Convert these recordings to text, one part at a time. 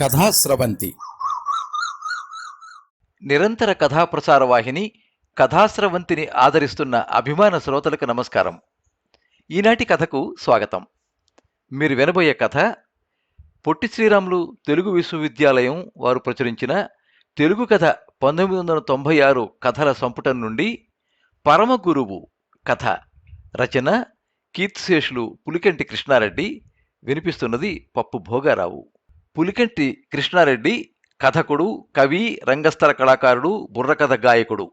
కథాస్రవంతి. నిరంతర కథాప్రసార వాహిని కథాస్రవంతిని ఆదరిస్తున్న అభిమాన శ్రోతలకు నమస్కారం. ఈనాటి కథకు స్వాగతం. మీరు వినబోయే కథ పొట్టి శ్రీరాములు తెలుగు విశ్వవిద్యాలయం వారు ప్రచురించిన తెలుగు కథ పంతొమ్మిది వందల తొంభై ఆరు కథల సంపుటం నుండి పరమ గురువు కథ రచన కీర్తిశేషులు పులికంటి కృష్ణారెడ్డి వినిపిస్తున్నది పప్పు భోగారావు. పులికంటి కృష్ణారెడ్డి కథకుడు కవి రంగస్థల కళాకారుడు బుర్రకథ గాయకుడు.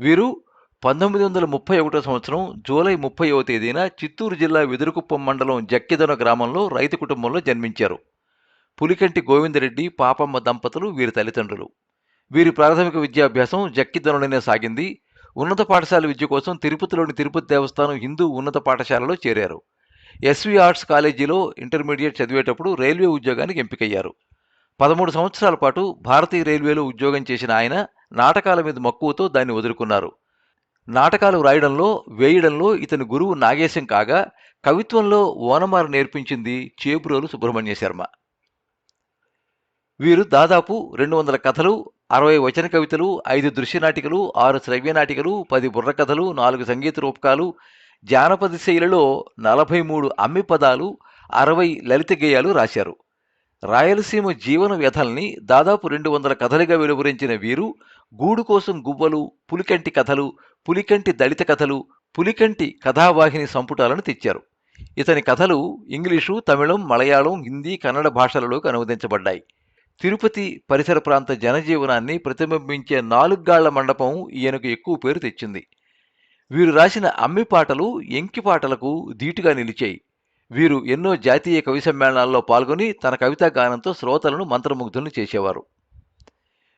వీరు పంతొమ్మిది వందల ముప్పై ఒకటో సంవత్సరం జూలై ముప్పైవ తేదీన చిత్తూరు జిల్లా వెదురుకుప్పం మండలం జక్కిదన గ్రామంలో రైతు కుటుంబంలో జన్మించారు. పులికంటి గోవిందరెడ్డి పాపమ్మ దంపతులు వీరి తల్లిదండ్రులు. వీరి ప్రాథమిక విద్యాభ్యాసం జక్కిదనలోనే సాగింది. ఉన్నత పాఠశాల విద్య కోసం తిరుపతిలోని తిరుపతి దేవస్థానం హిందూ ఉన్నత పాఠశాలలో చేరారు. ఎస్వి ఆర్ట్స్ కాలేజీలో ఇంటర్మీడియట్ చదివేటప్పుడు రైల్వే ఉద్యోగానికి ఎంపికయ్యారు. పదమూడు సంవత్సరాల పాటు భారతీయ రైల్వేలో ఉద్యోగం చేసిన ఆయన నాటకాల మీద మక్కువతో దాన్ని వదులుకున్నారు. నాటకాలు రాయడంలో వేయడంలో ఇతని గురువు నాగేశం కాగా కవిత్వంలో ఓనమారు నేర్పించింది చేపురోలు సుబ్రహ్మణ్య శర్మ. వీరు దాదాపు రెండు వందల కథలు అరవై వచన కవితలు ఐదు దృశ్య నాటికలు ఆరు శ్రవ్య నాటికలు పది బుర్ర కథలు నాలుగు సంగీత రూపకాలు జానపద శైలిలో నలభై మూడు అమ్మి పదాలు అరవై లలిత గేయాలు రాశారు. రాయలసీమ జీవన వ్యథల్ని దాదాపు రెండు వందల కథలుగా వెలువరించిన వీరు గూడు కోసం గువ్వలు పులికంటి కథలు పులికంటి దళిత కథలు పులికంటి కథావాహిని సంపుటాలను తెచ్చారు. ఇతని కథలు ఇంగ్లీషు తమిళం మలయాళం హిందీ కన్నడ భాషలలోకి అనువదించబడ్డాయి. తిరుపతి పరిసర ప్రాంత జనజీవనాన్ని ప్రతిబింబించే నాలుగాళ్ళ మండపం ఈయనకు ఎక్కువ పేరు తెచ్చింది. వీరు రాసిన అమ్మి పాటలు ఎంకి పాటలకు ధీటుగా నిలిచాయి. వీరు ఎన్నో జాతీయ కవి సమ్మేళనాల్లో పాల్గొని తన కవితా గానంతో శ్రోతలను మంత్రముగ్ధులను చేసేవారు.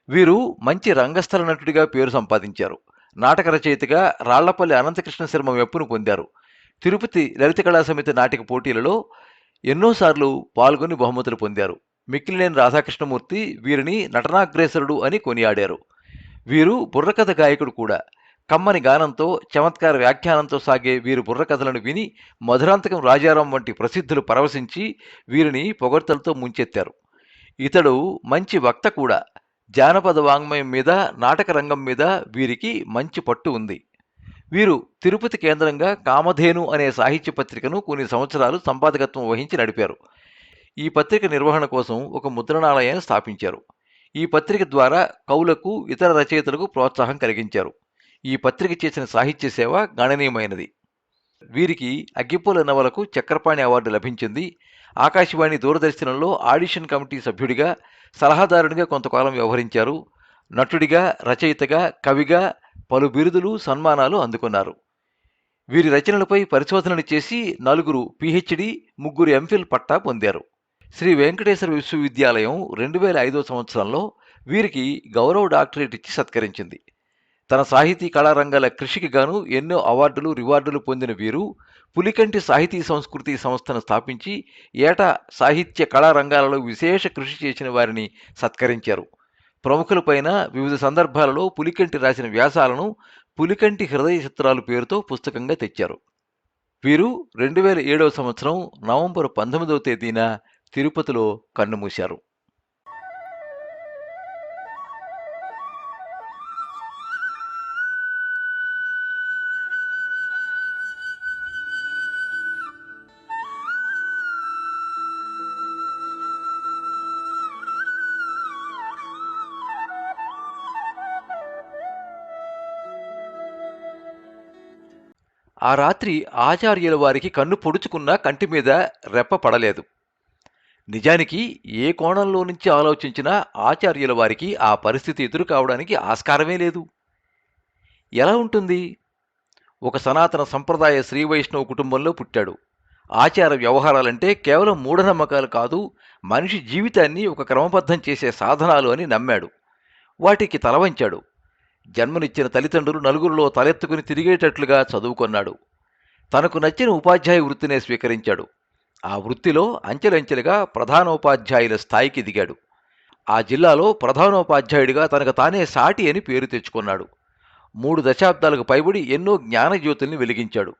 వీరు మంచి రంగస్థల నటుడిగా పేరు సంపాదించారు. నాటక రచయితగా రాళ్ళపల్లి అనంతకృష్ణ శర్మ మెప్పును పొందారు. తిరుపతి లలిత కళా సమితి నాటిక పోటీలలో ఎన్నోసార్లు పాల్గొని బహుమతులు పొందారు. మిక్కిలినేని రాధాకృష్ణమూర్తి వీరిని నటనాగ్రేసరుడు అని కొనియాడారు. వీరు బుర్రకథ గాయకుడు కూడా. కమ్మని గానంతో చమత్కార వ్యాఖ్యానంతో సాగే వీరి బుర్రకథలను విని మధురాంతకం రాజారాం వంటి ప్రసిద్ధులు పరవశించి వీరిని పొగడ్తలతో ముంచెత్తారు. ఇతడు మంచి వక్త కూడా. జానపద వాంగ్మయం మీద నాటక రంగం మీద వీరికి మంచి పట్టు ఉంది. వీరు తిరుపతి కేంద్రంగా కామధేను అనే సాహిత్య పత్రికను కొన్ని సంవత్సరాలు సంపాదకత్వం వహించి నడిపారు. ఈ పత్రిక నిర్వహణ కోసం ఒక ముద్రణాలయాన్ని స్థాపించారు. ఈ పత్రిక ద్వారా కవులకు ఇతర రచయితలకు ప్రోత్సాహం కలిగించారు. ఈ పత్రిక చేసిన సాహిత్య సేవ గణనీయమైనది. వీరికి అగ్గిపూల నవలకు చక్రపాణి అవార్డు లభించింది. ఆకాశవాణి దూరదర్శనంలో ఆడిషన్ కమిటీ సభ్యుడిగా సలహాదారునిగా కొంతకాలం వ్యవహరించారు. నటుడిగా రచయితగా కవిగా పలు బిరుదులు సన్మానాలు అందుకున్నారు. వీరి రచనలపై పరిశోధనలు చేసి నలుగురు పిహెచ్డి ముగ్గురు ఎంఫిల్ పట్టా పొందారు. శ్రీ వెంకటేశ్వర విశ్వవిద్యాలయం రెండు వేల ఐదో సంవత్సరంలో వీరికి గౌరవ డాక్టరేట్ ఇచ్చి సత్కరించింది. తన సాహితీ కళారంగాల కృషికి గాను ఎన్నో అవార్డులు రివార్డులు పొందిన వీరు పులికంటి సాహితీ సంస్కృతి సంస్థను స్థాపించి ఏటా సాహిత్య కళారంగాలలో విశేష కృషి చేసిన వారిని సత్కరించారు. ప్రముఖులపైన వివిధ సందర్భాలలో పులికంటి రాసిన వ్యాసాలను పులికంటి హృదయ చిత్రాలు పేరుతో పుస్తకంగా తెచ్చారు. వీరు రెండు వేల ఏడవ సంవత్సరం నవంబర్ పంతొమ్మిదవ తేదీన తిరుపతిలో కన్నుమూశారు. ఆ రాత్రి ఆచార్యుల వారికి కన్ను పొడుచుకున్నా కంటి మీద రెప్ప పడలేదు. నిజానికి ఏ కోణంలో నుంచి ఆలోచించినా ఆచార్యుల వారికి ఆ పరిస్థితి ఎదురు కావడానికి ఆస్కారమే లేదు. ఎలా ఉంటుంది? ఒక సనాతన సంప్రదాయ శ్రీ వైష్ణవ కుటుంబంలో పుట్టాడు. ఆచార వ్యవహారాలంటే కేవలం మూఢనమ్మకాలు కాదు మనిషి జీవితాన్ని ఒక క్రమబద్ధం చేసే సాధనాలు అని నమ్మాడు. వాటికి తలవంచాడు. జన్మనిచ్చిన తల్లిదండ్రులు నలుగురిలో తలెత్తుకుని తిరిగేటట్లుగా చదువుకొన్నాడు. తనకు నచ్చిన ఉపాధ్యాయ వృత్తినే స్వీకరించాడు. ఆ వృత్తిలో అంచెలంచెలుగా ప్రధానోపాధ్యాయుల స్థాయికి దిగాడు. ఆ జిల్లాలో ప్రధానోపాధ్యాయుడిగా తనకు తానే సాటి అని పేరు తెచ్చుకున్నాడు. మూడు దశాబ్దాలకు పైబడి ఎన్నో జ్ఞానజ్యోతుల్ని వెలిగించాడు.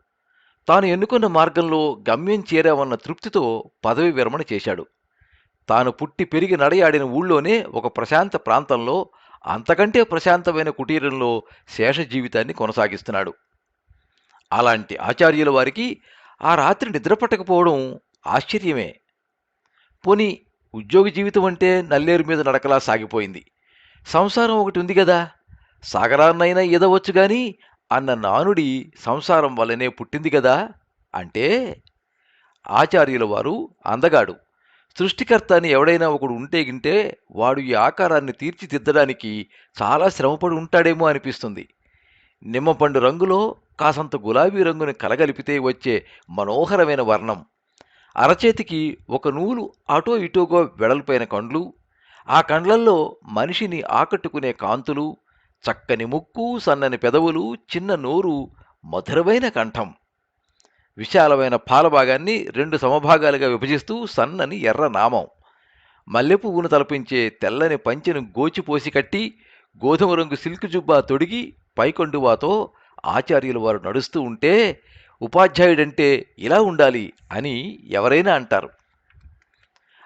తాను ఎన్నుకున్న మార్గంలో గమ్యం చేరామన్న తృప్తితో పదవి విరమణ చేశాడు. తాను పుట్టి పెరిగి నడయాడిన ఊళ్ళోనే ఒక ప్రశాంత ప్రాంతంలో అంతకంటే ప్రశాంతమైన కుటీరంలో శేష జీవితాన్ని కొనసాగిస్తున్నాడు. అలాంటి ఆచార్యుల వారికి ఆ రాత్రి నిద్రపట్టకపోవడం ఆశ్చర్యమే. పోని ఉద్యోగ జీవితం అంటే నల్లేరు మీద నడకలా సాగిపోయింది. సంసారం ఒకటి ఉంది కదా సాగరాన్నైనా ఈదవచ్చు కానీ అన్న నానుడి సంసారం వల్లనే పుట్టింది కదా అంటే ఆచార్యుల వారు అందగాడు. సృష్టికర్త అని ఎవడైనా ఒకడు ఉంటే గింటే వాడు ఈ ఆకారాన్ని తీర్చిదిద్దడానికి చాలా శ్రమపడి ఉంటాడేమో అనిపిస్తుంది. నిమ్మపండు రంగులో కాసంత గులాబీ రంగుని కలగలిపితే వచ్చే మనోహరమైన వర్ణం. అరచేతికి ఒక నూలు అటో ఇటోగో వెడల్పైన కండ్లు ఆ కండ్లల్లో మనిషిని ఆకట్టుకునే కాంతులు చక్కని ముక్కు సన్నని పెదవులు చిన్న నోరు మధురమైన కంఠం. విశాలమైన పాలభాగాన్ని రెండు సమభాగాలుగా విభజిస్తూ సన్నని ఎర్ర నామం. మల్లెపువ్వును తలపించే తెల్లని పంచెను గోచిపోసి కట్టి గోధుమ రంగు సిల్క్ జుబ్బా తొడిగి పైకొండువాతో ఆచార్యులు వారు నడుస్తూ ఉంటే ఉపాధ్యాయుడంటే ఇలా ఉండాలి అని ఎవరైనా అంటారు.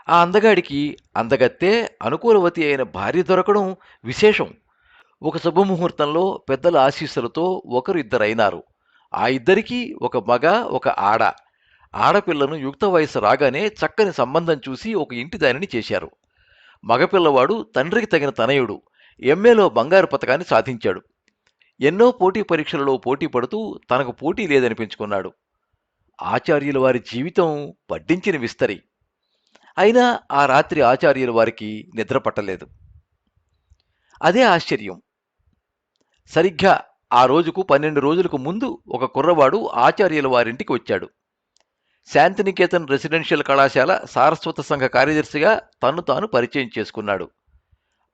ఆ అందగాడికి అందగత్తే అనుకూలవతి అయిన భార్య దొరకడం విశేషం. ఒక శుభముహూర్తంలో పెద్దల ఆశీస్సులతో ఒకరు ఇద్దరైనారు ఆ ఇద్దరికీ ఒక మగ ఒక ఆడ. ఆడపిల్లను యుక్త వయసు రాగానే చక్కని సంబంధం చూసి ఒక ఇంటి దానిని చేశారు. మగపిల్లవాడు తండ్రికి తగిన తనయుడు. ఎంఏలో బంగారు పథకాన్ని సాధించాడు. ఎన్నో పోటీ పరీక్షలలో పోటీ పడుతూ తనకు పోటీ లేదనిపించుకున్నాడు. ఆచార్యుల వారి జీవితం పడ్డించిన విస్తరి. అయినా ఆ రాత్రి ఆచార్యుల వారికి నిద్ర పట్టలేదు. అదే ఆశ్చర్యం. సరిగ్గా ఆ రోజుకు పన్నెండు రోజులకు ముందు ఒక కుర్రవాడు ఆచార్యుల వారింటికి వచ్చాడు. శాంతినికేతన్ రెసిడెన్షియల్ కళాశాల సారస్వత సంఘ కార్యదర్శిగా తన్ను తాను పరిచయం చేసుకున్నాడు.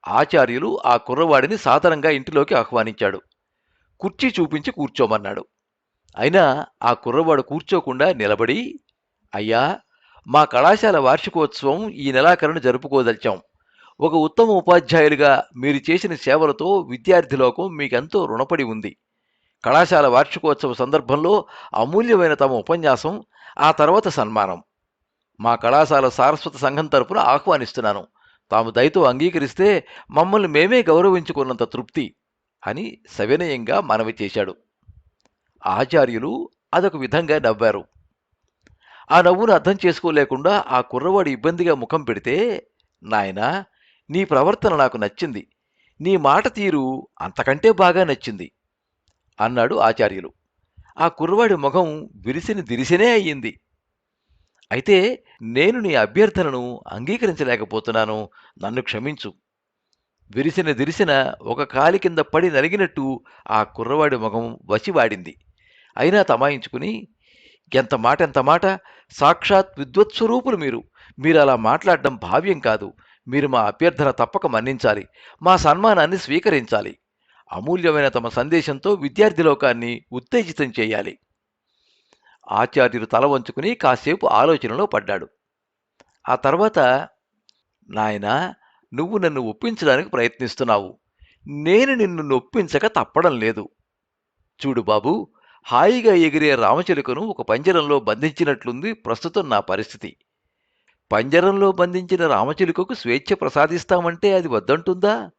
ఆచార్యులు ఆ కుర్రవాడిని సాధారణంగా ఇంటిలోకి ఆహ్వానించాడు. కుర్చీ చూపించి కూర్చోమన్నాడు. అయినా ఆ కుర్రవాడు కూర్చోకుండా నిలబడి అయ్యా మా కళాశాల వార్షికోత్సవం ఈ నెలాఖరును జరుపుకోదలిచాం. ఒక ఉత్తమ ఉపాధ్యాయులుగా మీరు చేసిన సేవలతో విద్యార్థి లోకం మీకెంతో రుణపడి ఉంది. కళాశాల వార్షికోత్సవ సందర్భంలో అమూల్యమైన తమ ఉపన్యాసం ఆ తర్వాత సన్మానం. మా కళాశాల సారస్వత సంఘం తరపున ఆహ్వానిస్తున్నాను. తాము దయతో అంగీకరిస్తే మమ్మల్ని మేమే గౌరవించుకున్నంత తృప్తి అని సవినయంగా మనవి చేశాడు. ఆచార్యులు అదొక విధంగా నవ్వారు. ఆ నవ్వును అర్థం చేసుకోలేకుండా ఆ కుర్రవాడు ఇబ్బందిగా ముఖం పెడితే నాయనా నీ ప్రవర్తన నాకు నచ్చింది. నీ మాట తీరు అంతకంటే బాగా నచ్చింది అన్నాడు ఆచార్యులు. ఆ కుర్రవాడి ముఖం విరిసిని దిరిసినే అయ్యింది. అయితే నేను నీ అభ్యర్థనను అంగీకరించలేకపోతున్నాను. నన్ను క్షమించు. విరిసిన దిరిసిన ఒక కాలి కింద పడి నలిగినట్టు ఆ కుర్రవాడి ముఖం వసివాడింది అయినా తమాయించుకుని ఎంత మాట ఎంత మాట? సాక్షాత్ విద్వత్స్వరూపులు మీరు. మీరు అలా మాట్లాడడం భావ్యం కాదు. మీరు మా అభ్యర్థన తప్పక మన్నించాలి. మా సన్మానాన్ని స్వీకరించాలి. అమూల్యమైన తమ సందేశంతో విద్యార్థి లోకాన్ని ఉత్తేజితం చేయాలి. ఆచార్యుడు తల వంచుకుని కాసేపు ఆలోచనలో పడ్డాడు. ఆ తర్వాత నాయనా నువ్వు నన్ను ఒప్పించడానికి ప్రయత్నిస్తున్నావు. నేను నిన్ను నొప్పించక తప్పడం లేదు. చూడు బాబు హాయిగా ఎగిరే రామచిలుకను ఒక పంజరంలో బంధించినట్లుంది ప్రస్తుతం నా పరిస్థితి. పంజరంలో బంధించిన రామచిలుకకు స్వేచ్ఛ ప్రసాదిస్తామంటే అది వద్దంటుందా?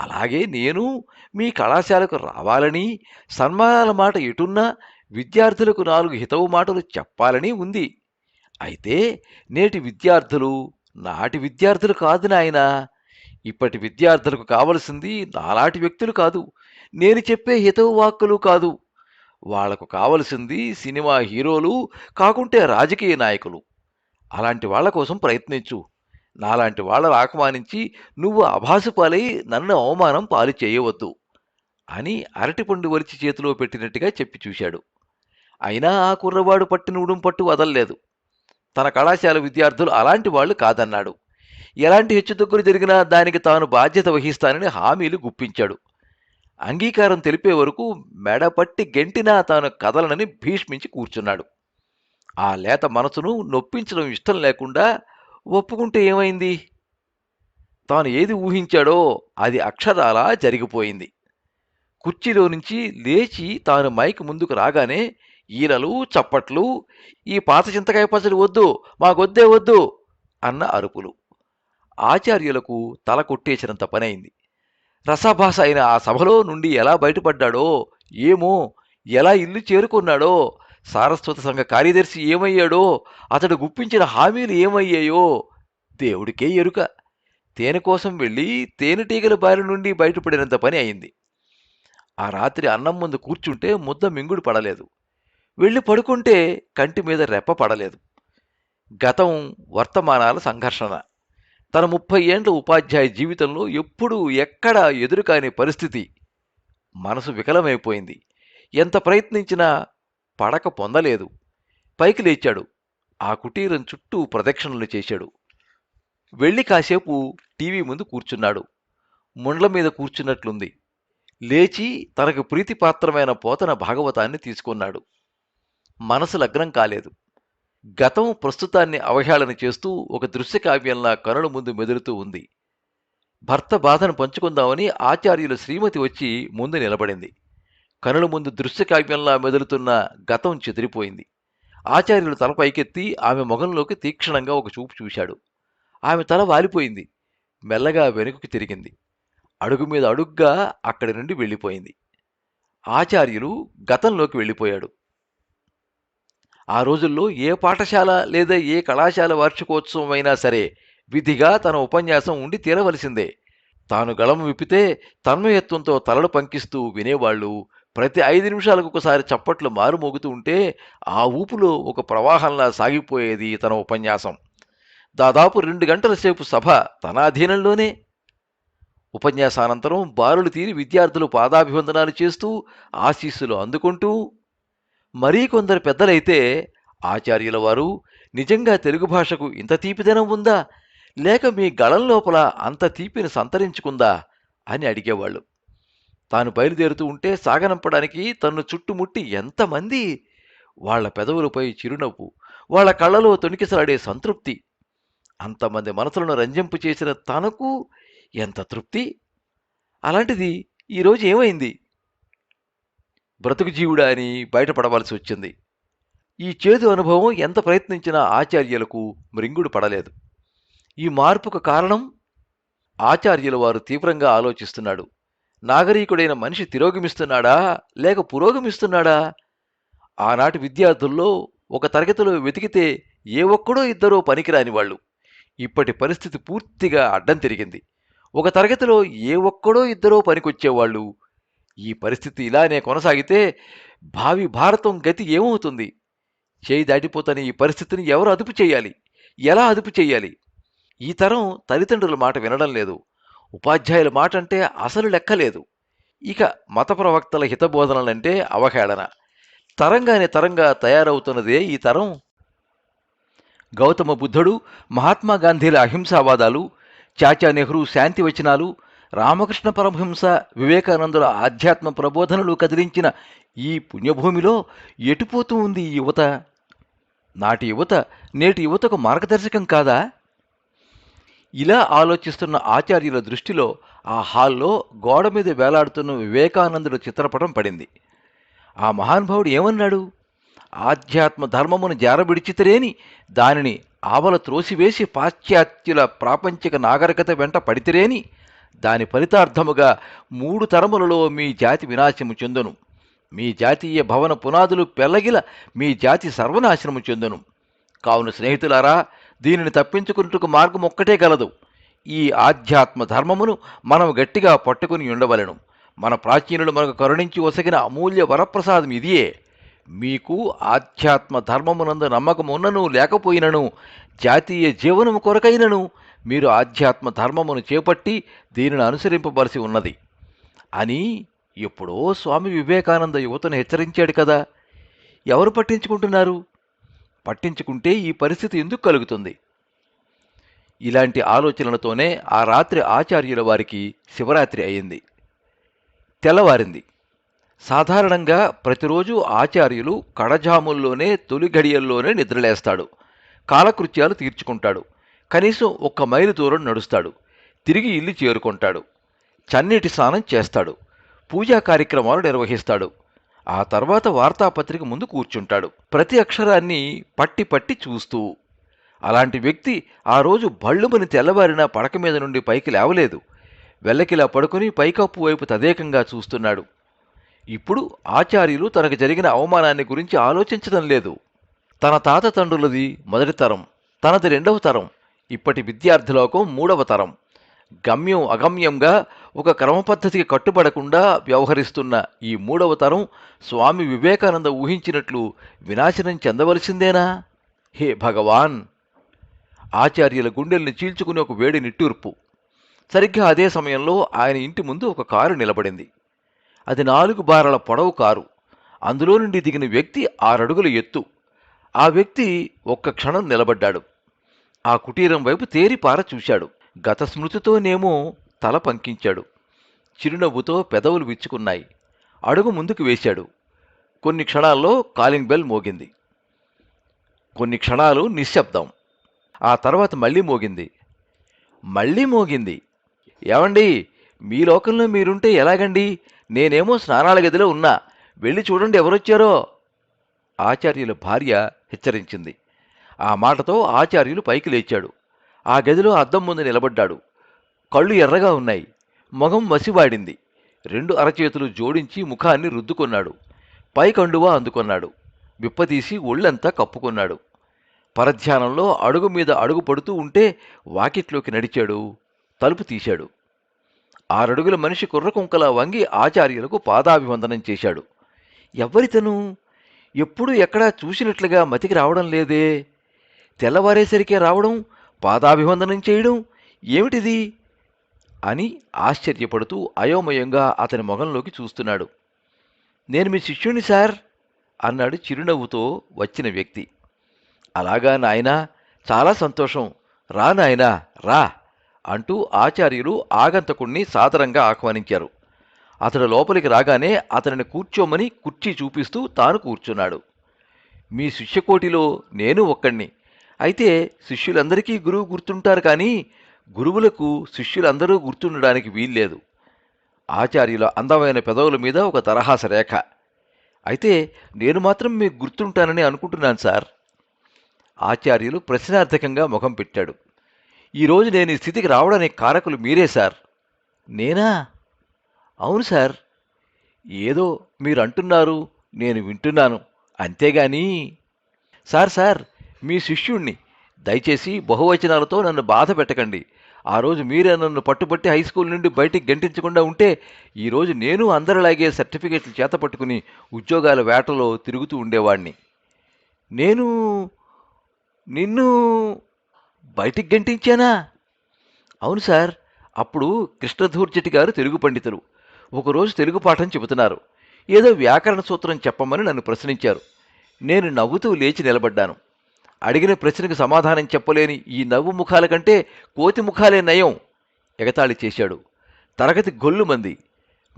అలాగే నేను మీ కళాశాలకు రావాలని సన్మానాల మాట ఎటున్నా విద్యార్థులకు నాలుగు హితవు మాటలు చెప్పాలని ఉంది. అయితే నేటి విద్యార్థులు నాటి విద్యార్థులు కాదు నాయన. ఇప్పటి విద్యార్థులకు కావలసింది నాలాటి వ్యక్తులు కాదు. నేను చెప్పే హితవు వాక్కులు కాదు. వాళ్ళకు కావలసింది సినిమా హీరోలు కాకుంటే రాజకీయ నాయకులు. అలాంటి వాళ్ళ కోసం ప్రయత్నించు. నాలాంటి వాళ్ళను ఆహ్వానించి నువ్వు అభాసుపాలై నన్ను అవమానం పాలు చేయవద్దు అని అరటిపండు వలిచి చేతిలో పెట్టినట్టుగా చెప్పి చూశాడు. అయినా ఆ కుర్రవాడు పట్టిన ఉడుం పట్టు వదల్లేదు. తన కళాశాల విద్యార్థులు అలాంటి వాళ్ళు కాదన్నాడు. ఎలాంటి హెచ్చుతగ్గులు జరిగినా దానికి తాను బాధ్యత వహిస్తానని హామీలు గుప్పించాడు. అంగీకారం తెలిపే వరకు మెడపట్టి గెంటినా తాను కదలనని భీష్మించి కూర్చున్నాడు. ఆ లేత మనసును నొప్పించడం ఇష్టం లేకుండా ఒప్పుకుంటే ఏమైంది? తాను ఏది ఊహించాడో అది అక్షరాలా జరిగిపోయింది. కుర్చీలో నుంచి లేచి తాను మైక్ ముందుకు రాగానే ఈలలు చప్పట్లు ఈ పాత చింతకాయ పచ్చడి వద్దు మాకొద్దే వద్దు అన్న అరుపులు. ఆచార్యులకు తల కొట్టేసినంత పనైంది. రసాభాస అయిన ఆ సభలో నుండి ఎలా బయటపడ్డాడో ఏమో ఎలా ఇల్లు చేరుకున్నాడో సారస్వత సంఘ కార్యదర్శి ఏమయ్యాడో అతడు గుప్పించిన హామీలు ఏమయ్యాయో దేవుడికే ఎరుక. తేనె కోసం వెళ్ళి తేనెటీగల బారి నుండి బయటపడినంత పని అయింది. ఆ రాత్రి అన్నం ముందు కూర్చుంటే ముద్ద మింగుడు పడలేదు. వెళ్ళి పడుకుంటే కంటి మీద రెప్ప పడలేదు. గతం వర్తమానాల సంఘర్షణ. తన ముప్పై ఏండ్ల ఉపాధ్యాయ జీవితంలో ఎప్పుడూ ఎక్కడ ఎదురుకాని పరిస్థితి మనసు వికలమైపోయింది. ఎంత ప్రయత్నించినా పడక పొందలేదు. పైకి లేచాడు. ఆ కుటీరం చుట్టూ ప్రదక్షిణలు చేశాడు. వెళ్ళి కాసేపు టీవీ ముందు కూర్చున్నాడు. ముండ్ల మీద కూర్చున్నట్లుంది. లేచి తనకు ప్రీతిపాత్రమైన పోతన భాగవతాన్ని తీసుకున్నాడు. మనసు లగ్నం కాలేదు. గతం ప్రస్తుతాన్ని అవహేళన చేస్తూ ఒక దృశ్య కావ్యంలా కనుల ముందు మెదులుతూ ఉంది. భర్త బాధను పంచుకుందామని ఆచార్యులు శ్రీమతి వచ్చి ముందు నిలబడింది. కనుల ముందు దృశ్య కావ్యంలా మెదులుతున్న గతం చెదిరిపోయింది. ఆచార్యులు తల పైకెత్తి ఆమె మొగంలోకి తీక్షణంగా ఒక చూపు చూశాడు. ఆమె తల వాలిపోయింది. మెల్లగా వెనుకకు తిరిగింది. అడుగు మీద అడుగ్గా అక్కడి నుండి వెళ్ళిపోయింది. ఆచార్యులు గతంలోకి వెళ్ళిపోయాడు. ఆ రోజుల్లో ఏ పాఠశాల లేదా ఏ కళాశాల వార్షికోత్సవం అయినా సరే విధిగా తన ఉపన్యాసం ఉండి తీరవలసిందే. తాను గళం విప్పితే తన్మయత్వంతో తలలు పంకిస్తూ వినేవాళ్ళు ప్రతి ఐదు నిమిషాలకు ఒకసారి చప్పట్లు మారుమోగుతూ ఉంటే ఆ ఊపులో ఒక ప్రవాహంలా సాగిపోయేది తన ఉపన్యాసం. దాదాపు రెండు గంటల సేపు సభ తన అధీనంలోనే. ఉపన్యాసానంతరం బారులు తీరి విద్యార్థులు పాదాభివందనాలు చేస్తూ ఆశీస్సులు అందుకుంటూ మరీ కొందరు పెద్దలైతే ఆచార్యుల వారు నిజంగా తెలుగు భాషకు ఇంత తీపిదనం ఉందా? లేక మీ గళం లోపల అంత తీపిని సంతరించుకుందా? అని అడిగేవాళ్ళు. తాను బయలుదేరుతూ ఉంటే సాగనంపడానికి తన్ను చుట్టుముట్టి ఎంతమంది? వాళ్ళ పెదవులపై చిరునవ్వు వాళ్ళ కళ్ళలో తొణికిసలాడే సంతృప్తి. అంతమంది మనసులను రంజింపు చేసిన తనకు ఎంత తృప్తి? అలాంటిది ఈరోజు ఏమైంది? బ్రతుకు జీవుడా అని బయటపడవలసి వచ్చింది. ఈ చేదు అనుభవం ఎంత ప్రయత్నించినా ఆచార్యులకు మృంగుడు పడలేదు. ఈ మార్పుకు కారణం? ఆచార్యుల వారు తీవ్రంగా ఆలోచిస్తున్నాడు. నాగరీకుడైన మనిషి తిరోగమిస్తున్నాడా? లేక పురోగమిస్తున్నాడా? ఆనాటి విద్యార్థుల్లో ఒక తరగతిలో వెతికితే ఏ ఒక్కడో ఇద్దరో పనికిరాని వాళ్ళు. ఇప్పటి పరిస్థితి పూర్తిగా అడ్డం తిరిగింది. ఒక తరగతిలో ఏ ఒక్కడో ఇద్దరో పనికొచ్చేవాళ్ళు. ఈ పరిస్థితి ఇలానే కొనసాగితే భావి భారతం గతి ఏమవుతుంది? చేయి దాటిపోతున్న ఈ పరిస్థితిని ఎవరు అదుపు చేయాలి? ఎలా అదుపు చేయాలి? ఈ తరం తల్లిదండ్రుల మాట వినడం లేదు. ఉపాధ్యాయుల మాట అంటే అసలు లెక్కలేదు. ఇక మత ప్రవక్తల హితబోధనలంటే అవహేళన. తరంగానే తరంగా తయారవుతున్నదే ఈ తరం. గౌతమ బుద్ధుడు మహాత్మా గాంధీల అహింసావాదాలు చాచా నెహ్రూ శాంతి వచనాలు రామకృష్ణ పరమహంస వివేకానందుల ఆధ్యాత్మ ప్రబోధనలు కదిలించిన ఈ పుణ్యభూమిలో ఎటుపోతూ ఉంది ఈ యువత? నాటి యువత నేటి యువతకు మార్గదర్శకం కాదా? ఇలా ఆలోచిస్తున్న ఆచార్యుల దృష్టిలో ఆ హాల్లో గోడ మీద వేలాడుతున్న వివేకానందుడు చిత్రపటం పడింది. ఆ మహానుభావుడు ఏమన్నాడు? ఆధ్యాత్మ ధర్మమును జారబిడిచితరేని దానిని ఆవల త్రోసివేసి పాశ్చాత్యుల ప్రాపంచిక నాగరికత వెంట పడితిరేని దాని ఫలితార్థముగా మూడు తరములలో మీ జాతి వినాశము చెందును. మీ జాతీయ భవన పునాదులు పెల్లగిల మీ జాతి సర్వనాశనము చెందును. కావున స్నేహితులారా దీనిని తప్పించుకున్నట్టుకు మార్గం ఒక్కటే గలదు. ఈ ఆధ్యాత్మ ధర్మమును మనం గట్టిగా పట్టుకుని ఉండవలెను. మన ప్రాచీనులు మనకు కరుణించి ఒసగిన అమూల్య వరప్రసాదం ఇదియే. మీకు ఆధ్యాత్మ ధర్మమునందు నమ్మకమున్నను లేకపోయినను జాతీయ జీవనము కొరకైనను మీరు ఆధ్యాత్మ ధర్మమును చేపట్టి దీనిని అనుసరింపవలసి ఉన్నది. అని ఎప్పుడో స్వామి వివేకానంద యువతను హెచ్చరించాడు కదా. ఎవరు పట్టించుకుంటున్నారు? పట్టించుకుంటే ఈ పరిస్థితి ఎందుకు కలుగుతుంది? ఇలాంటి ఆలోచనలతోనే ఆ రాత్రి ఆచార్యుల వారికి శివరాత్రి అయింది. తెల్లవారింది. సాధారణంగా ప్రతిరోజు ఆచార్యులు కడజాముల్లోనే తొలి గడియల్లోనే నిద్రలేస్తాడు. కాలకృత్యాలు తీర్చుకుంటాడు. కనీసం ఒక్క మైలు దూరం నడుస్తాడు. తిరిగి ఇల్లు చేరుకుంటాడు. చన్నీటి స్నానం చేస్తాడు. పూజా కార్యక్రమాలు నిర్వహిస్తాడు. ఆ తర్వాత వార్తాపత్రిక ముందు కూర్చుంటాడు. ప్రతి అక్షరాన్ని పట్టి పట్టి చూస్తూ. అలాంటి వ్యక్తి ఆ రోజు బళ్ళుమని తెల్లవారిన పడక మీద నుండి పైకి లేవలేదు. వెల్లకిలా పడుకుని పైకప్పు వైపు తదేకంగా చూస్తున్నాడు. ఇప్పుడు ఆచార్యులు తనకు జరిగిన అవమానాన్ని గురించి ఆలోచించడం లేదు. తన తాత తండ్రులది మొదటి తరం తనది రెండవ తరం ఇప్పటి విద్యార్థిలోకం మూడవ తరం. గమ్యం అగమ్యంగా ఒక క్రమపద్ధతికి కట్టుబడకుండా వ్యవహరిస్తున్న ఈ మూడవ తరం స్వామి వివేకానంద ఊహించినట్లు వినాశనం చెందవలసిందేనా? హే భగవాన్! ఆచార్యుల గుండెల్ని చీల్చుకుని ఒక వేడి నిట్టూర్పు. సరిగ్గా అదే సమయంలో ఆయన ఇంటి ముందు ఒక కారు నిలబడింది. అది నాలుగు బారల పొడవు కారు. అందులో నుండి దిగిన వ్యక్తి ఆరడుగుల ఎత్తు. ఆ వ్యక్తి ఒక్క క్షణం నిలబడ్డాడు. ఆ కుటీరం వైపు తేరిపార చూశాడు. గత స్మృతితోనేమో తల పంకించాడు. చిరునవ్వుతో పెదవులు విచ్చుకున్నాయి. అడుగు ముందుకు వేశాడు. కొన్ని క్షణాల్లో కాలింగ్ బెల్ మోగింది. కొన్ని క్షణాలు నిశ్శబ్దం. ఆ తర్వాత మళ్ళీ మోగింది. మళ్ళీ మోగింది. ఏమండి మీ లోకంలో మీరుంటే ఎలాగండి? నేనేమో స్నానాల గదిలో ఉన్నా. వెళ్ళి చూడండి ఎవరొచ్చారో. ఆచార్యుల భార్య హెచ్చరించింది. ఆ మాటతో ఆచార్యులు పైకి లేచాడు. ఆ గదిలో అద్దం ముందు నిలబడ్డాడు. కళ్ళు ఎర్రగా ఉన్నాయి. మొగం మసివాడింది. రెండు అరచేతులు జోడించి ముఖాన్ని రుద్దుకున్నాడు. పై కండువా అందుకున్నాడు. విప్పతీసి ఒళ్ళంతా కప్పుకున్నాడు. పరధ్యానంలో అడుగు మీద అడుగు పడుతూ ఉంటే వాకిట్లోకి నడిచాడు. తలుపు తీశాడు. ఆరడుగుల మనిషి కుర్రకుంకలా వంగి ఆచార్యులకు పాదాభివందనం చేశాడు. ఎవరితను? ఎప్పుడు ఎక్కడా చూసినట్లుగా మతికి రావడం లేదే. తెల్లవారేసరికే రావడం పాదాభివందనం చేయడం ఏమిటిది? అని ఆశ్చర్యపడుతూ అయోమయంగా అతని మొగంలోకి చూస్తున్నాడు. నేను మీ శిష్యుని సార్ అన్నాడు చిరునవ్వుతో వచ్చిన వ్యక్తి. అలాగా నాయనా చాలా సంతోషం. రా నాయనా రా అంటూ ఆచార్యులు ఆగంతకుణ్ణి సాదరంగా ఆహ్వానించారు. అతడు లోపలికి రాగానే అతనిని కూర్చోమని కుర్చీ చూపిస్తూ తాను కూర్చున్నాడు. మీ శిష్యకోటిలో నేను ఒక్కణ్ణి. అయితే శిష్యులందరికీ గురువు గుర్తుంటారు కానీ గురువులకు శిష్యులందరూ గుర్తుండడానికి వీల్లేదు. ఆచార్యుల అందమైన పెదవుల మీద ఒక తరహాస రేఖ. అయితే నేను మాత్రం మీకు గుర్తుంటానని అనుకుంటున్నాను సార్. ఆచార్యులు ప్రశ్నార్థకంగా ముఖం పెట్టాడు. ఈరోజు నేను ఈ స్థితికి రావడానికి కారకులు మీరే సార్. నేనా? అవును సార్. ఏదో మీరు అంటున్నారు నేను వింటున్నాను. అంతేగాని. సార్ సార్ మీ శిష్యుణ్ణి దయచేసి బహువచనాలతో నన్ను బాధ పెట్టకండి. ఆ రోజు మీరే నన్ను పట్టుబట్టి హై స్కూల్ నుండి బయటికి గంటించకుండా ఉంటే ఈరోజు నేను అందరిలాగే సర్టిఫికేట్లు చేత పట్టుకుని ఉద్యోగాల వేటలో తిరుగుతూ ఉండేవాణ్ణి. నేను నిన్ను బయటికి గంటించానా? అవును సార్. అప్పుడు కృష్ణధూర్జటి గారు తెలుగు పండితులు. ఒకరోజు తెలుగు పాఠం చెబుతున్నారు. ఏదో వ్యాకరణ సూత్రం చెప్పమని నన్ను ప్రశ్నించారు. నేను నవ్వుతూ లేచి నిలబడ్డాను. అడిగిన ప్రశ్నకు సమాధానం చెప్పలేని ఈ నవ్వు ముఖాల కంటే కోతి ముఖాలే నయం ఎగతాళి చేశాడు. తరగతి గొల్లుమంది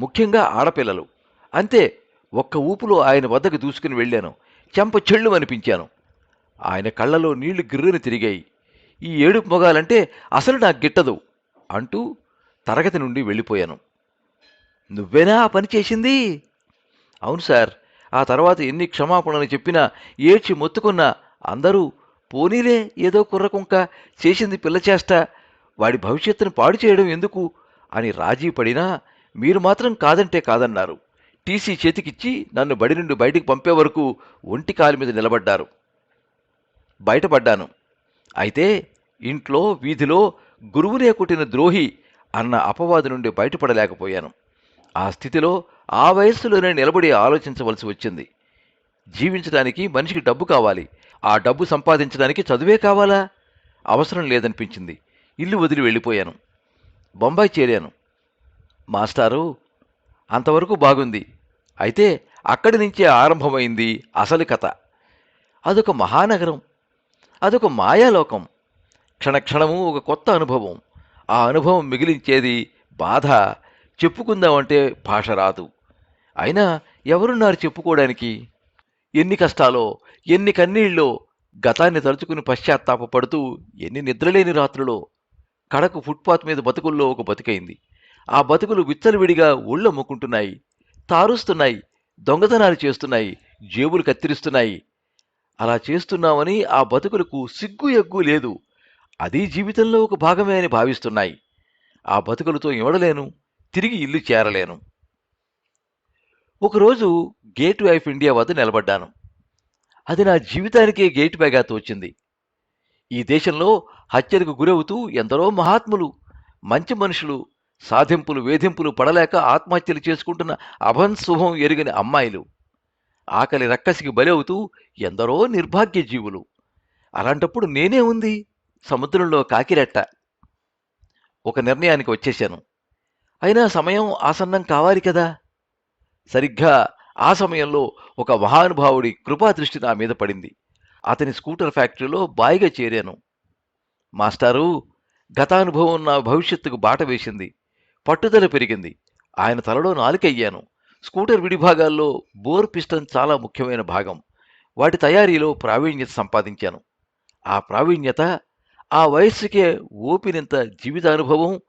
ముఖ్యంగా ఆడపిల్లలు. అంతే ఒక్క ఊపులో ఆయన వద్దకు దూసుకుని వెళ్ళాను. చెంప చెళ్ళు అనిపించాను. ఆయన కళ్ళలో నీళ్ళు గిర్రుని తిరిగాయి. ఈ ఏడుపు మొగాలంటే అసలు నాకు గిట్టదు అంటూ తరగతి నుండి వెళ్ళిపోయాను. నువ్వేనా ఆ పని చేసింది? అవును సార్ ఆ తర్వాత ఎన్ని క్షమాపణలు చెప్పినా ఏడ్చి మొత్తుకున్నా అందరూ పోనీలే ఏదో కుర్రకుంక చేసింది పిల్లచేష్ట వాడి భవిష్యత్తును పాడు చేయడం ఎందుకు? అని రాజీ పడినా మీరు మాత్రం కాదంటే కాదన్నారు. టీసీ చేతికిచ్చి నన్ను బడి నుండి బయటికి పంపే వరకు ఒంటి కాలు మీద నిలబడ్డారు. బయటపడ్డాను. అయితే ఇంట్లో వీధిలో గురువునే కొట్టిన ద్రోహి అన్న అపవాదు నుండి బయటపడలేకపోయాను. ఆ స్థితిలో ఆ వయస్సులోనే నిలబడి ఆలోచించవలసి వచ్చింది. జీవించడానికి మనిషికి డబ్బు కావాలి. ఆ డబ్బు సంపాదించడానికి చదువే కావాలా? అవసరం లేదనిపించింది. ఇల్లు వదిలి వెళ్ళిపోయాను. బొంబాయి చేరాను. మాస్టారు అంతవరకు బాగుంది. అయితే అక్కడి నుంచే ఆరంభమైంది అసలు కథ. అదొక మహానగరం. అదొక మాయాలోకం. క్షణక్షణము ఒక కొత్త అనుభవం. ఆ అనుభవం మిగిలించేది బాధ. చెప్పుకుందామంటే భాష రాదు. అయినా ఎవరున్నారు చెప్పుకోవడానికి? ఎన్ని కష్టాలో ఎన్ని కన్నీళ్ళో గతాన్ని తలుచుకుని పశ్చాత్తాపడుతూ ఎన్ని నిద్రలేని రాత్రులో కడకు ఫుట్పాత్ మీద బతుకుల్లో ఒక బతుకైంది. ఆ బతుకులు విచ్చలవిడిగా ఒళ్ళమ్ముకుంటున్నాయి తారుస్తున్నాయి. దొంగతనాలు చేస్తున్నాయి. జేబులు కత్తిరిస్తున్నాయి. అలా చేస్తున్నామని ఆ బతుకులకు సిగ్గు ఎగ్గు లేదు. అది జీవితంలో ఒక భాగమే అని భావిస్తున్నాయి. ఆ బతుకులతో ఇవ్వడలేను తిరిగి ఇల్లు చేరలేను. ఒకరోజు గేట్ వే ఆఫ్ ఇండియా వద్ద నిలబడ్డాను. అది నా జీవితానికే గేట్ బ్యాగా తోచింది. ఈ దేశంలో హత్యలకు గురవుతూ ఎందరో మహాత్ములు మంచి మనుషులు సాధింపులు వేధింపులు పడలేక ఆత్మహత్యలు చేసుకుంటున్న అభంశుభం ఎరిగిన అమ్మాయిలు. ఆకలి రక్కసికి బలవుతూ ఎందరో నిర్భాగ్య జీవులు అలాంటప్పుడు నేనే ఉంది? సముద్రంలో కాకిరెట్ట. ఒక నిర్ణయానికి వచ్చేశాను. అయినా సమయం ఆసన్నం కావాలి కదా? సరిగ్గా ఆ సమయంలో ఒక మహానుభావుడి కృపాదృష్టి నా మీద పడింది. అతని స్కూటర్ ఫ్యాక్టరీలో బాయిగా చేరాను. మాస్టారు గతానుభవం నా భవిష్యత్తుకు బాట వేసింది. పట్టుదల పెరిగింది. ఆయన తలలో నాలుకయ్యాను. స్కూటర్ విడిభాగాల్లో బోర్ పిస్టన్ చాలా ముఖ్యమైన భాగం. వాటి తయారీలో ప్రావీణ్యత సంపాదించాను. ఆ ప్రావీణ్యత ఆ వయస్సుకే ఓపినంత జీవితానుభవం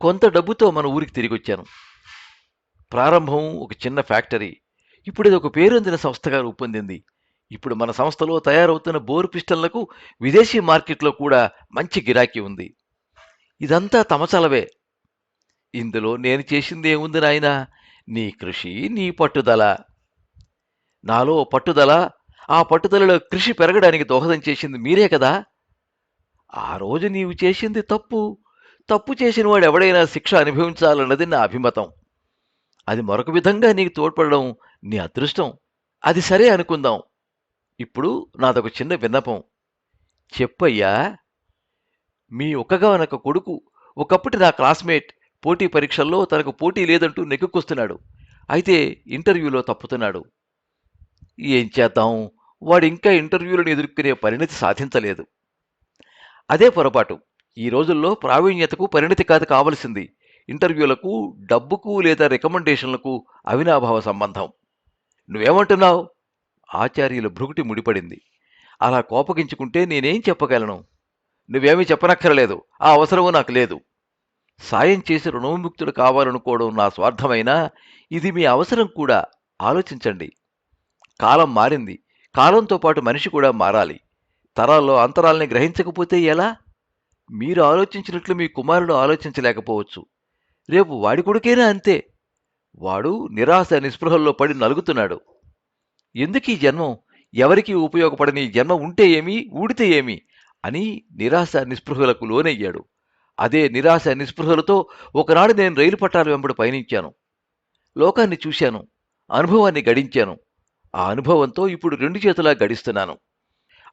కొంత డబ్బుతో మన ఊరికి తిరిగొచ్చాను. ప్రారంభం ఒక చిన్న ఫ్యాక్టరీ. ఇప్పుడు ఇది ఒక పేరొందిన సంస్థగా రూపొందింది. ఇప్పుడు మన సంస్థలో తయారవుతున్న బోర్ పిస్టన్లకు విదేశీ మార్కెట్లో కూడా మంచి గిరాకీ ఉంది. ఇదంతా తమచలవే ఇందులో నేను చేసింది ఏముంది నాయనా? నీ కృషి నీ పట్టుదల. నాలో పట్టుదల ఆ పట్టుదలలో కృషి పెరగడానికి దోహదం చేసింది మీరే కదా? ఆ రోజు నీవు చేసింది తప్పు. తప్పు చేసిన వాడు ఎవడైనా శిక్ష అనుభవించాలన్నది నా అభిమతం. అది మరొక విధంగా నీకు తోడ్పడడం నీ అదృష్టం. అది సరే అనుకుందాం. ఇప్పుడు నాదొక చిన్న విన్నపం. చెప్పయ్యా మీ ఒక్కగానొక కొడుకు ఒకప్పటి నా క్లాస్మేట్ పోటీ పరీక్షల్లో తనకు పోటీ లేదంటూ నెక్కుకొస్తున్నాడు అయితే ఇంటర్వ్యూలో తప్పుతున్నాడు. ఏం చేద్దాం? వాడు ఇంకా ఇంటర్వ్యూలను ఎదుర్కొనే పరిణతి సాధించలేదు. అదే పొరపాటు. ఈ రోజుల్లో ప్రావీణ్యతకు పరిణతి కాదు కావలసింది. ఇంటర్వ్యూలకు డబ్బుకు లేదా రికమెండేషన్లకు అవినాభావ సంబంధం. నువ్వేమంటున్నావు? ఆచార్యుల భృగుటి ముడిపడింది. అలా కోపగించుకుంటే నేనేం చెప్పగలను? నువ్వేమీ చెప్పనక్కరలేదు. ఆ అవసరము నాకు లేదు. సాయం చేసి రుణవిముక్తుడు కావాలనుకోవడం నా స్వార్థమైనా? ఇది మీ అవసరం కూడా. ఆలోచించండి. కాలం మారింది. కాలంతో పాటు మనిషి కూడా మారాలి. తరాల్లో అంతరాల్ని గ్రహించకపోతే ఎలా? మీరు ఆలోచించినట్లు మీ కుమారుడు ఆలోచించలేకపోవచ్చు. రేపు వాడి కొడుకేనా అంతే? వాడు నిరాశ నిస్పృహల్లో పడి నలుగుతున్నాడు. ఎందుకు ఈ జన్మం? ఎవరికి ఉపయోగపడని జన్మ ఉంటే ఏమి ఊడితే ఏమి? అని నిరాశ నిస్పృహలకు లోనయ్యాడు. అదే నిరాశ నిస్పృహలతో ఒకనాడు నేను రైలు పట్టాల వెంబడి పయనించాను. లోకాన్ని చూశాను. అనుభవాన్ని గడించాను. ఆ అనుభవంతో ఇప్పుడు రెండు చేతులా గడిస్తున్నాను.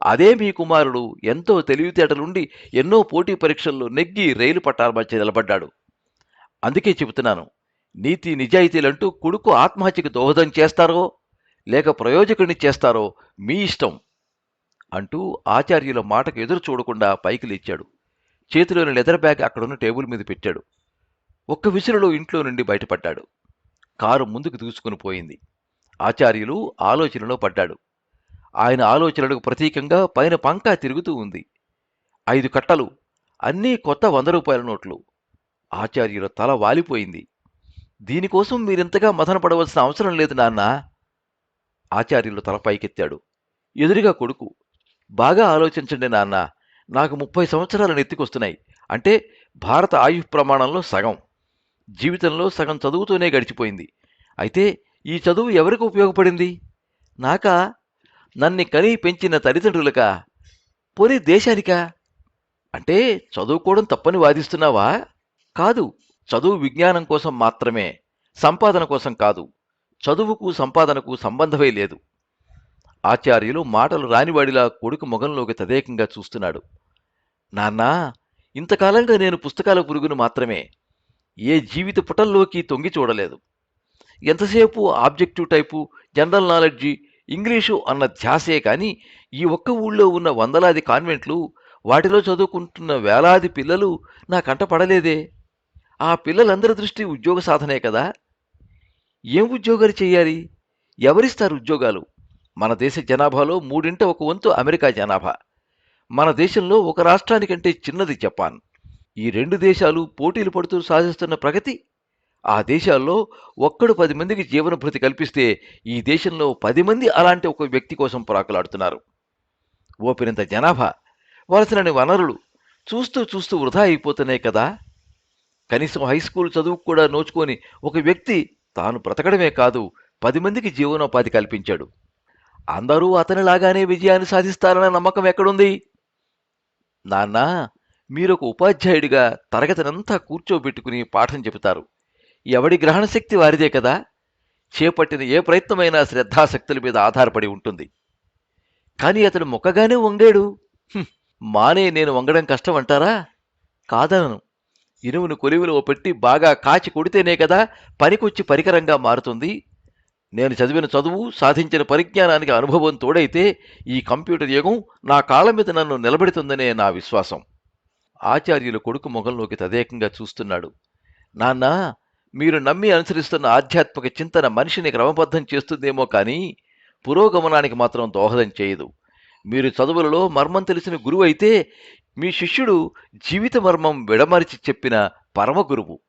అదే మీ కుమారుడు ఎంతో తెలివితేటలుండి ఎన్నో పోటీ పరీక్షల్లో నెగ్గి రైలు పట్టాల మధ్య నిలబడ్డాడు. అందుకే చెబుతున్నాను నీతి నిజాయితీలంటూ కొడుకు ఆత్మహత్యకు దోహదం చేస్తారో లేక ప్రయోజకుడిని చేస్తారో మీ ఇష్టం అంటూ ఆచార్యుల మాటకు ఎదురు చూడకుండా పైకి లేచాడు చేతిలోని లెదర్ బ్యాగ్ అక్కడున్న టేబుల్ మీద పెట్టాడు. ఒక్క విసురులో ఇంట్లో నుండి బయటపడ్డాడు. కారు ముందుకు దూసుకుని పోయింది. ఆచార్యులు ఆలోచనలో పడ్డాడు. ఆయన ఆలోచనలకు ప్రతీకంగా పైన పంకా తిరుగుతూ ఉంది. ఐదు కట్టలు అన్నీ కొత్త వంద రూపాయల నోట్లు. ఆచార్యుల తల వాలిపోయింది. దీనికోసం మీరింతగా మదనపడవలసిన అవసరం లేదు నాన్న. ఆచార్యులు తల పైకెత్తాడు. ఎదురుగా కొడుకు బాగా ఆలోచించండి నాన్న. నాకు ముప్పై సంవత్సరాలు నెత్తికొస్తున్నాయి. అంటే భారత ఆయు ప్రమాణంలో సగం. జీవితంలో సగం చదువుతూనే గడిచిపోయింది. అయితే ఈ చదువు ఎవరికి ఉపయోగపడింది? నాకా? నన్ని కని పెంచిన తల్లిదండ్రులకా? పోనీ దేశానికా? అంటే చదువుకోవడం తప్పని వాదిస్తున్నావా? కాదు. చదువు విజ్ఞానం కోసం మాత్రమే సంపాదన కోసం కాదు చదువుకు సంపాదనకు సంబంధమే లేదు. ఆచార్యులు మాటలు రానివాడిలా కొడుకు ముఖంలోకి తదేకంగా చూస్తున్నాడు. నాన్నా ఇంతకాలంగా నేను పుస్తకాల పురుగును మాత్రమే ఏ జీవిత పుటల్లోకి తొంగి చూడలేదు. ఎంతసేపు objective type general knowledge English అన్న ధ్యాసే కానీ ఈ ఒక్క ఊళ్ళో ఉన్న వందలాది కాన్వెంట్లు వాటిలో చదువుకుంటున్న వేలాది పిల్లలు నా కంట పడలేదే. ఆ పిల్లలందరి దృష్టి ఉద్యోగ సాధనే కదా. ఏం ఉద్యోగాలు చేయాలి? ఎవరిస్తారు ఉద్యోగాలు? మన దేశ జనాభాలో మూడింట ఒక వంతు అమెరికా జనాభా. మన దేశంలో ఒక రాష్ట్రానికంటే చిన్నది జపాన్. ఈ రెండు దేశాలు పోటీలు పడుతూ సాధిస్తున్న ప్రగతి. ఆ దేశాల్లో ఒక్కడు పది మందికి జీవనభృతి కల్పిస్తే ఈ దేశంలో పది మంది అలాంటి ఒక వ్యక్తి కోసం ప్రాకులాడుతున్నారు. ఓపినంత జనాభా వలసినని వనరులు చూస్తూ చూస్తూ వృధా అయిపోతున్నాయి కదా. కనీసం హై స్కూల్ చదువు కూడా నోచుకొని ఒక వ్యక్తి తాను బ్రతకడమే కాదు పది మందికి జీవనోపాధి కల్పించాడు. అందరూ అతనిలాగానే విజయాన్ని సాధిస్తారన్న నమ్మకం ఎక్కడుంది? నాన్న మీరొక ఉపాధ్యాయుడిగా తరగతినంతా కూర్చోబెట్టుకుని పాఠం చెబుతారు. ఎవడి గ్రహణశక్తి వారిదే కదా? చేపట్టిన ఏ ప్రయత్నమైనా శ్రద్ధాశక్తుల మీద ఆధారపడి ఉంటుంది. కానీ అతడు మొక్కగానే వంగాడు. మానే నేను వంగడం కష్టం అంటారా? కాదనను. ఇనుమును కొలివిలో పెట్టి బాగా కాచి కొడితేనే కదా పనికొచ్చి పరికరంగా మారుతుంది. నేను చదివిన చదువు సాధించిన పరిజ్ఞానానికి అనుభవం తోడైతే ఈ కంప్యూటర్ యుగం నా కాళ్ళ మీద నన్ను నిలబెడుతుందనే నా విశ్వాసం. ఆచార్యులు కొడుకు ముఖంలోకి తదేకంగా చూస్తున్నాడు. నాన్న మీరు నమ్మి అనుసరిస్తున్న ఆధ్యాత్మిక చింతన మనిషిని క్రమబద్ధం చేస్తుందేమో కానీ పురోగమనానికి మాత్రం దోహదం చేయదు. మీరు చదువులలో మర్మం తెలిసిన గురువు అయితే మీ శిష్యుడు జీవిత మర్మం విడమరిచి చెప్పిన పరమగురువు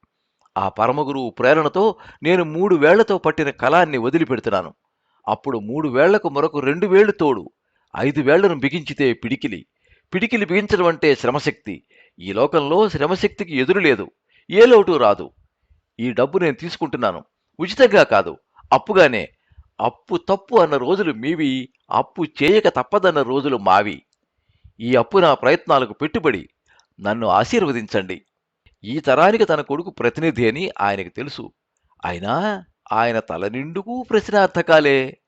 ఆ పరమగురువు ప్రేరణతో నేను మూడు వేళ్ళతో పట్టిన కళాన్ని వదిలిపెడుతున్నాను. అప్పుడు మూడు వేళ్ళకు మరొక రెండు వేళ్ళు తోడు. ఐదు వేళ్ళను బిగించితే పిడికిలి. పిడికిలి బిగించడం అంటే శ్రమశక్తి. ఈ లోకంలో శ్రమశక్తికి ఎదురు లేదు. ఏ లోటు రాదు. ఈ డబ్బు నేను తీసుకుంటున్నాను. ఉచితంగా కాదు. అప్పుగానే అప్పు తప్పు అన్న రోజులు మీవి అప్పు చేయక తప్పదన్న రోజులు మావి. ఈ అప్పు నా ప్రయత్నాలకు పెట్టుబడి నన్ను ఆశీర్వదించండి. ఈ తరానికి తన కొడుకు ప్రతినిధి అని ఆయనకు తెలుసు. అయినా ఆయన తల నిండుకు ప్రశ్నార్థకాలే.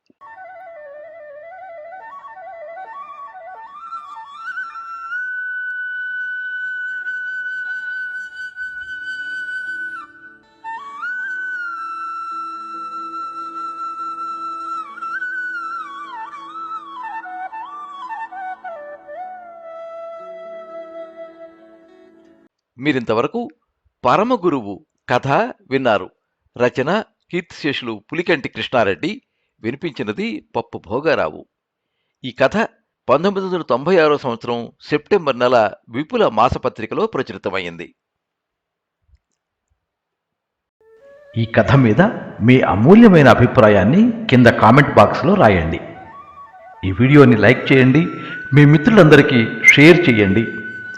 మీరింతవరకు పరమగురువు కథ విన్నారు. రచన కీర్తిశేషులు పులికంటి కృష్ణారెడ్డి. వినిపించినది పప్పు భోగారావు. ఈ కథ పంతొమ్మిది వందల తొంభై ఆరో సంవత్సరం సెప్టెంబర్ నెల విపుల మాసపత్రికలో ప్రచురితమైంది ఈ కథ మీద మీ అమూల్యమైన అభిప్రాయాన్ని కింద కామెంట్ బాక్స్లో రాయండి. ఈ వీడియోని లైక్ చేయండి. మీ మిత్రులందరికీ షేర్ చేయండి.